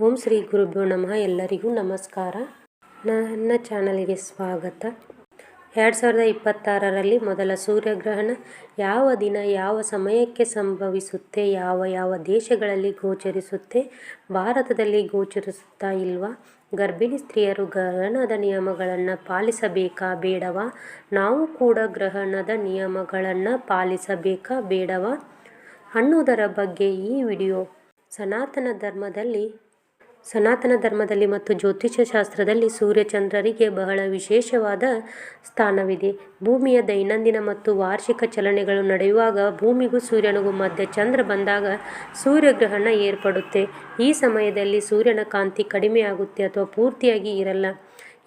ಓಂ ಶ್ರೀ ಗುರುಭ್ಯೋ ನಮಃ. ಎಲ್ಲರಿಗೂ ನಮಸ್ಕಾರ. ನನ್ನ ಚಾನಲ್ಗೆ ಸ್ವಾಗತ. ಎರಡು ಸಾವಿರದ ಇಪ್ಪತ್ತಾರರಲ್ಲಿ ಮೊದಲ ಸೂರ್ಯಗ್ರಹಣ ಯಾವ ದಿನ, ಯಾವ ಸಮಯಕ್ಕೆ ಸಂಭವಿಸುತ್ತೆ, ಯಾವ ಯಾವ ದೇಶಗಳಲ್ಲಿ ಗೋಚರಿಸುತ್ತೆ, ಭಾರತದಲ್ಲಿ ಗೋಚರಿಸುತ್ತಾ ಇಲ್ವಾ, ಗರ್ಭಿಣಿ ಸ್ತ್ರೀಯರು ಗ್ರಹಣದ ನಿಯಮಗಳನ್ನು ಪಾಲಿಸಬೇಕಾ ಬೇಡವಾ, ನಾವು ಕೂಡ ಗ್ರಹಣದ ನಿಯಮಗಳನ್ನು ಪಾಲಿಸಬೇಕಾ ಬೇಡವಾ ಅನ್ನೋದರ ಬಗ್ಗೆ ಈ ವಿಡಿಯೋ ಸನಾತನ ಧರ್ಮದಲ್ಲಿ ಸನಾತನ ಧರ್ಮದಲ್ಲಿ ಮತ್ತು ಜ್ಯೋತಿಷ್ಯ ಶಾಸ್ತ್ರದಲ್ಲಿ ಸೂರ್ಯಚಂದ್ರರಿಗೆ ಬಹಳ ವಿಶೇಷವಾದ ಸ್ಥಾನವಿದೆ. ಭೂಮಿಯ ದೈನಂದಿನ ಮತ್ತು ವಾರ್ಷಿಕ ಚಲನೆಗಳು ನಡೆಯುವಾಗ ಭೂಮಿಗೂ ಸೂರ್ಯನಿಗೂ ಮಧ್ಯೆ ಚಂದ್ರ ಬಂದಾಗ ಸೂರ್ಯಗ್ರಹಣ ಏರ್ಪಡುತ್ತೆ. ಈ ಸಮಯದಲ್ಲಿ ಸೂರ್ಯನ ಕಾಂತಿ ಕಡಿಮೆಯಾಗುತ್ತೆ ಅಥವಾ ಪೂರ್ತಿಯಾಗಿ ಇರಲ್ಲ.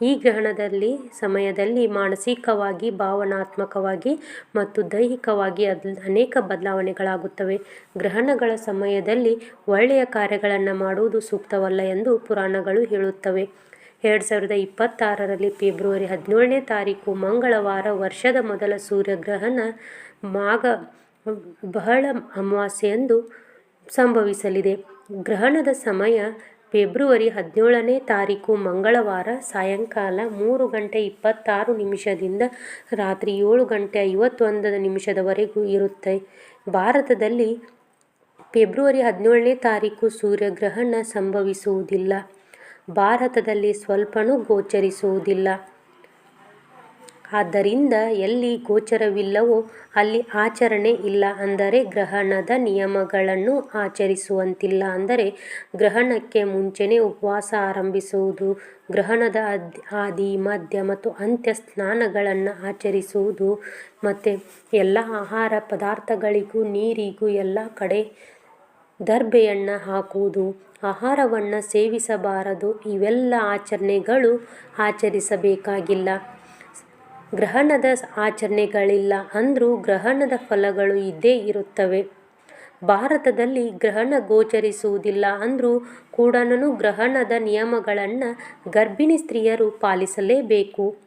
ಈ ಗ್ರಹಣದಲ್ಲಿ ಸಮಯದಲ್ಲಿ ಮಾನಸಿಕವಾಗಿ, ಭಾವನಾತ್ಮಕವಾಗಿ ಮತ್ತು ದೈಹಿಕವಾಗಿ ಅನೇಕ ಬದಲಾವಣೆಗಳಾಗುತ್ತವೆ. ಗ್ರಹಣಗಳ ಸಮಯದಲ್ಲಿ ಒಳ್ಳೆಯ ಕಾರ್ಯಗಳನ್ನು ಮಾಡುವುದು ಸೂಕ್ತವಲ್ಲ ಎಂದು ಪುರಾಣಗಳು ಹೇಳುತ್ತವೆ. ಎರಡು ಸಾವಿರದ ಇಪ್ಪತ್ತಾರರಲ್ಲಿ ಫೆಬ್ರವರಿ ಹದಿನೇಳನೇ ತಾರೀಕು, ಮಂಗಳವಾರ ವರ್ಷದ ಮೊದಲ ಸೂರ್ಯಗ್ರಹಣ ಮಾಘ, ಬಹಳ ಅಮಾವಾಸ್ಯೆಯಂದು ಸಂಭವಿಸಲಿದೆ. ಗ್ರಹಣದ ಸಮಯ ಫೆಬ್ರವರಿ ಹದಿನೇಳನೇ ತಾರೀಕು ಮಂಗಳವಾರ ಸಾಯಂಕಾಲ ಮೂರು ಗಂಟೆ ಇಪ್ಪತ್ತಾರು ನಿಮಿಷದಿಂದ ರಾತ್ರಿ ಏಳು ಗಂಟೆ ಐವತ್ತೊಂದು ನಿಮಿಷದವರೆಗೂ ಇರುತ್ತೆ. ಭಾರತದಲ್ಲಿ ಫೆಬ್ರವರಿ ಹದಿನೇಳನೇ ತಾರೀಕು ಸೂರ್ಯಗ್ರಹಣ ಸಂಭವಿಸುವುದಿಲ್ಲ. ಭಾರತದಲ್ಲಿ ಸ್ವಲ್ಪನೂ ಗೋಚರಿಸುವುದಿಲ್ಲ. ಆದ್ದರಿಂದ ಎಲ್ಲಿ ಗೋಚರವಿಲ್ಲವೋ ಅಲ್ಲಿ ಆಚರಣೆ ಇಲ್ಲ ಅಂದರೆ ಗ್ರಹಣದ ನಿಯಮಗಳನ್ನು ಆಚರಿಸುವಂತಿಲ್ಲ ಅಂದರೆ ಗ್ರಹಣಕ್ಕೆ ಮುಂಚೆನೇ ಉಪವಾಸ ಆರಂಭಿಸುವುದು, ಗ್ರಹಣದ ಆದಿ ಮಧ್ಯ ಮತ್ತು ಅಂತ್ಯ ಸ್ನಾನಗಳನ್ನು ಆಚರಿಸುವುದು ಮತ್ತು ಎಲ್ಲ ಆಹಾರ ಪದಾರ್ಥಗಳಿಗೂ ನೀರಿಗೂ ಎಲ್ಲ ಕಡೆ ದರ್ಬೆಯನ್ನು ಹಾಕುವುದು, ಆಹಾರವನ್ನು ಸೇವಿಸಬಾರದು, ಇವೆಲ್ಲ ಆಚರಣೆಗಳು ಆಚರಿಸಬೇಕಾಗಿಲ್ಲ. ಗ್ರಹಣದ ಆಚರಣೆಗಳಿಲ್ಲ ಅಂದರೂ ಗ್ರಹಣದ ಫಲಗಳು ಇದ್ದೇ ಇರುತ್ತವೆ. ಭಾರತದಲ್ಲಿ ಗ್ರಹಣ ಗೋಚರಿಸುವುದಿಲ್ಲ ಅಂದರೂ ಕೂಡ ಗ್ರಹಣದ ನಿಯಮಗಳನ್ನು ಗರ್ಭಿಣಿ ಸ್ತ್ರೀಯರು ಪಾಲಿಸಲೇಬೇಕು.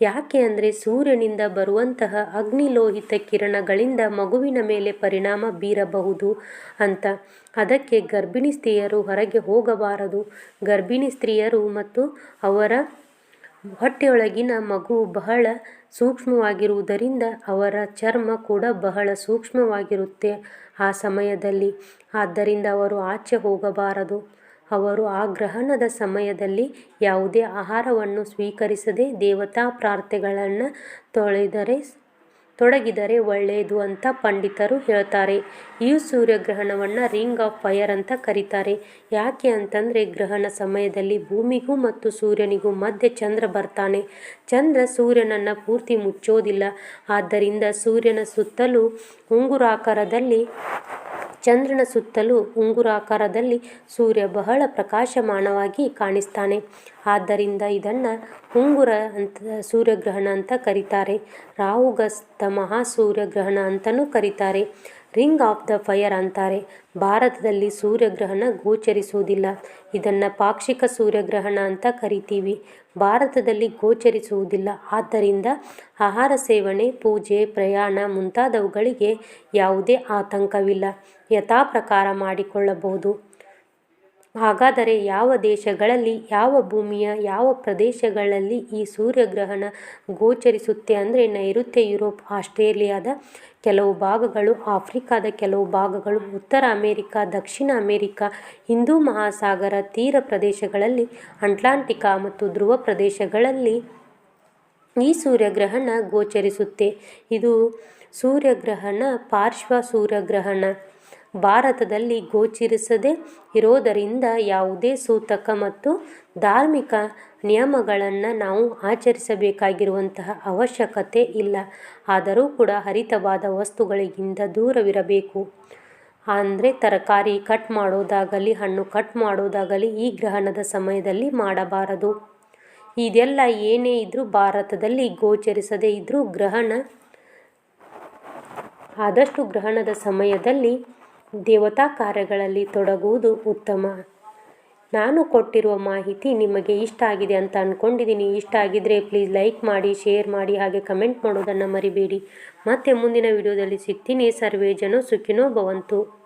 ಯಾಕೆ ಅಂದರೆ ಸೂರ್ಯನಿಂದ ಬರುವಂತಹ ಅಗ್ನಿಲೋಹಿತ ಕಿರಣಗಳಿಂದ ಮಗುವಿನ ಮೇಲೆ ಪರಿಣಾಮ ಬೀರಬಹುದು ಅಂತ. ಅದಕ್ಕೆ ಗರ್ಭಿಣಿ ಸ್ತ್ರೀಯರು ಹೊರಗೆ ಹೋಗಬಾರದು. ಗರ್ಭಿಣಿ ಸ್ತ್ರೀಯರು ಮತ್ತು ಅವರ ಹೊಟ್ಟೆಯೊಳಗಿನ ಮಗು ಬಹಳ ಸೂಕ್ಷ್ಮವಾಗಿರುವುದರಿಂದ ಅವರ ಚರ್ಮ ಕೂಡ ಬಹಳ ಸೂಕ್ಷ್ಮವಾಗಿರುತ್ತೆ ಆ ಸಮಯದಲ್ಲಿ. ಆದ್ದರಿಂದ ಅವರು ಆಚೆ ಹೋಗಬಾರದು. ಅವರು ಆ ಗ್ರಹಣದ ಸಮಯದಲ್ಲಿ ಯಾವುದೇ ಆಹಾರವನ್ನು ಸ್ವೀಕರಿಸದೆ ದೇವತಾ ಪ್ರಾರ್ಥನೆಗಳನ್ನು ತೊಳೆದರೆ ತೊಡಗಿದರೆ ಒಳ್ಳೆಯದು ಅಂತ ಪಂಡಿತರು ಹೇಳ್ತಾರೆ. ಈ ಸೂರ್ಯಗ್ರಹಣವನ್ನು ರಿಂಗ್ ಆಫ್ ಫೈರ್ ಅಂತ ಕರೀತಾರೆ. ಯಾಕೆ ಅಂತಂದರೆ ಗ್ರಹಣ ಸಮಯದಲ್ಲಿ ಭೂಮಿಗೂ ಮತ್ತು ಸೂರ್ಯನಿಗೂ ಮಧ್ಯೆ ಚಂದ್ರ ಬರ್ತಾನೆ. ಚಂದ್ರ ಸೂರ್ಯನನ್ನು ಪೂರ್ತಿ ಮುಚ್ಚೋದಿಲ್ಲ. ಆದ್ದರಿಂದ ಸೂರ್ಯನ ಸುತ್ತಲೂ ಉಂಗುರಾಕಾರದಲ್ಲಿ ಚಂದ್ರನ ಸುತ್ತಲೂ ಉಂಗುರಾಕಾರದಲ್ಲಿ ಸೂರ್ಯ ಬಹಳ ಪ್ರಕಾಶಮಾನವಾಗಿ ಕಾಣಿಸ್ತಾನೆ. ಆದ್ದರಿಂದ ಇದನ್ನು ಉಂಗುರ ಅಂತ, ಸೂರ್ಯಗ್ರಹಣ ಅಂತ ಕರೀತಾರೆ. ರಾಹುಗಸ್ತ ಮಹಾ ಸೂರ್ಯಗ್ರಹಣ ಅಂತಲೂ ಕರೀತಾರೆ. ರಿಂಗ್ ಆಫ್ ದ ಫೈರ್ ಅಂತಾರೆ. ಭಾರತದಲ್ಲಿ ಸೂರ್ಯಗ್ರಹಣ ಗೋಚರಿಸುವುದಿಲ್ಲ. ಇದನ್ನು ಪಾಕ್ಷಿಕ ಸೂರ್ಯಗ್ರಹಣ ಅಂತ ಕರಿತೀವಿ. ಭಾರತದಲ್ಲಿ ಗೋಚರಿಸುವುದಿಲ್ಲ. ಆದ್ದರಿಂದ ಆಹಾರ ಸೇವನೆ, ಪೂಜೆ, ಪ್ರಯಾಣ ಮುಂತಾದವುಗಳಿಗೆ ಯಾವುದೇ ಆತಂಕವಿಲ್ಲ. ಯಥಾ ಪ್ರಕಾರ ಮಾಡಿಕೊಳ್ಳಬಹುದು. ಹಾಗಾದರೆ ಯಾವ ದೇಶಗಳಲ್ಲಿ, ಯಾವ ಭೂಮಿಯ, ಯಾವ ಪ್ರದೇಶಗಳಲ್ಲಿ ಈ ಸೂರ್ಯಗ್ರಹಣ ಗೋಚರಿಸುತ್ತೆ ಅಂದರೆ ನೈಋತ್ಯ ಯುರೋಪ್, ಆಸ್ಟ್ರೇಲಿಯಾದ ಕೆಲವು ಭಾಗಗಳು, ಆಫ್ರಿಕಾದ ಕೆಲವು ಭಾಗಗಳು, ಉತ್ತರ ಅಮೇರಿಕಾ, ದಕ್ಷಿಣ ಅಮೇರಿಕಾ, ಹಿಂದೂ ಮಹಾಸಾಗರ ತೀರ ಪ್ರದೇಶಗಳಲ್ಲಿ, ಅಟ್ಲಾಂಟಿಕಾ ಮತ್ತು ಧ್ರುವ ಪ್ರದೇಶಗಳಲ್ಲಿ ಈ ಸೂರ್ಯಗ್ರಹಣ ಗೋಚರಿಸುತ್ತೆ. ಇದು ಸೂರ್ಯಗ್ರಹಣ, ಪಾರ್ಶ್ವ ಸೂರ್ಯಗ್ರಹಣ. ಭಾರತದಲ್ಲಿ ಗೋಚರಿಸದೆ ಇರೋದರಿಂದ ಯಾವುದೇ ಸೂತಕ ಮತ್ತು ಧಾರ್ಮಿಕ ನಿಯಮಗಳನ್ನು ನಾವು ಆಚರಿಸಬೇಕಾಗಿರುವಂತಹ ಅವಶ್ಯಕತೆ ಇಲ್ಲ. ಆದರೂ ಕೂಡ ಹರಿತವಾದ ವಸ್ತುಗಳಿಗಿಂತ ದೂರವಿರಬೇಕು. ಅಂದರೆ ತರಕಾರಿ ಕಟ್ ಮಾಡೋದಾಗಲಿ, ಹಣ್ಣು ಕಟ್ ಮಾಡೋದಾಗಲಿ ಈ ಗ್ರಹಣದ ಸಮಯದಲ್ಲಿ ಮಾಡಬಾರದು. ಇದೆಲ್ಲ ಏನೇ ಇದ್ದರೂ ಭಾರತದಲ್ಲಿ ಗೋಚರಿಸದೇ ಇದ್ದರೂ ಗ್ರಹಣ, ಆದಷ್ಟು ಗ್ರಹಣದ ಸಮಯದಲ್ಲಿ ದೇವತಾ ಕಾರ್ಯಗಳಲ್ಲಿ ತೊಡಗುವುದು ಉತ್ತಮ. ನಾನು ಕೊಟ್ಟಿರುವ ಮಾಹಿತಿ ನಿಮಗೆ ಇಷ್ಟ ಆಗಿದೆ ಅಂತ ಅಂದ್ಕೊಂಡಿದ್ದೀನಿ ಇಷ್ಟ ಆಗಿದ್ದರೆ ಪ್ಲೀಸ್ ಲೈಕ್ ಮಾಡಿ ಶೇರ್ ಮಾಡಿ, ಹಾಗೆ ಕಮೆಂಟ್ ಮಾಡೋದನ್ನು ಮರಿಬೇಡಿ. ಮತ್ತೆ ಮುಂದಿನ ವಿಡಿಯೋದಲ್ಲಿ ಸಿಗ್ತೀನಿ. ಸರ್ವೇ ಜನ ಸುಖಿನೋ ಭವಂತು.